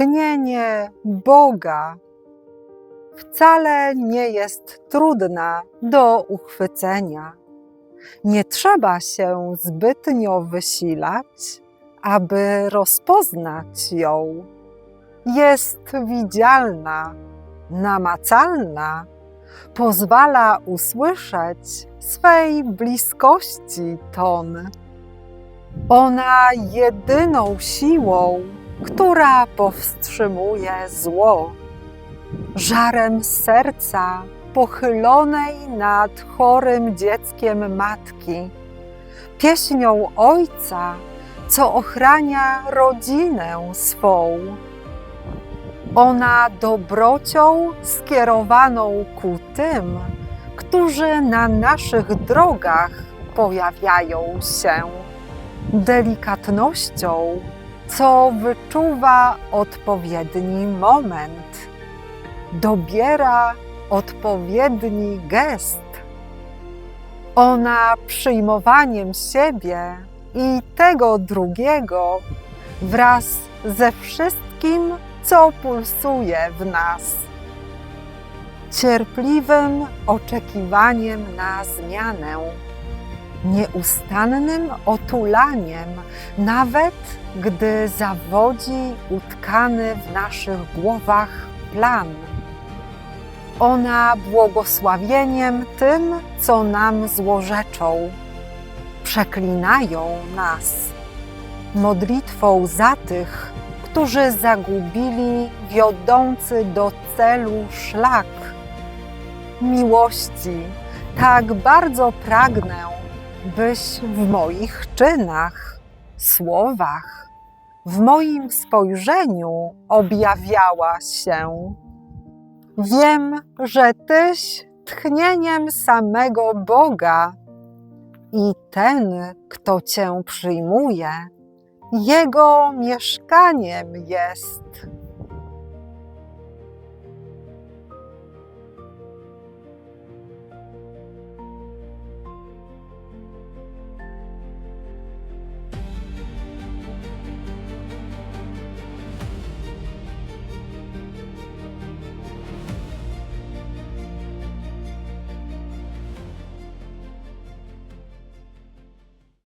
tchnienie Boga wcale nie jest trudna do uchwycenia. Nie trzeba się zbytnio wysilać, aby rozpoznać ją. Jest widzialna, namacalna, pozwala usłyszeć swej bliskości ton. Ona jedyną siłą, która powstrzymuje zło, żarem serca pochylonej nad chorym dzieckiem matki, pieśnią ojca, co ochrania rodzinę swą. Ona dobrocią skierowaną ku tym, którzy na naszych drogach pojawiają się, delikatnością, co wyczuwa odpowiedni moment, dobiera odpowiedni gest. Ona przyjmowaniem siebie i tego drugiego wraz ze wszystkim, co pulsuje w nas. Cierpliwym oczekiwaniem na zmianę, nieustannym otulaniem, nawet gdy zawodzi utkany w naszych głowach plan. Ona błogosławieniem tym, co nam złorzeczą, przeklinają nas, modlitwą za tych, którzy zagubili wiodący do celu szlak. Miłości, tak bardzo pragnę, byś w moich czynach, słowach, w moim spojrzeniu objawiała się. Wiem, że Tyś tchnieniem samego Boga i ten, kto Cię przyjmuje, Jego mieszkaniem jest.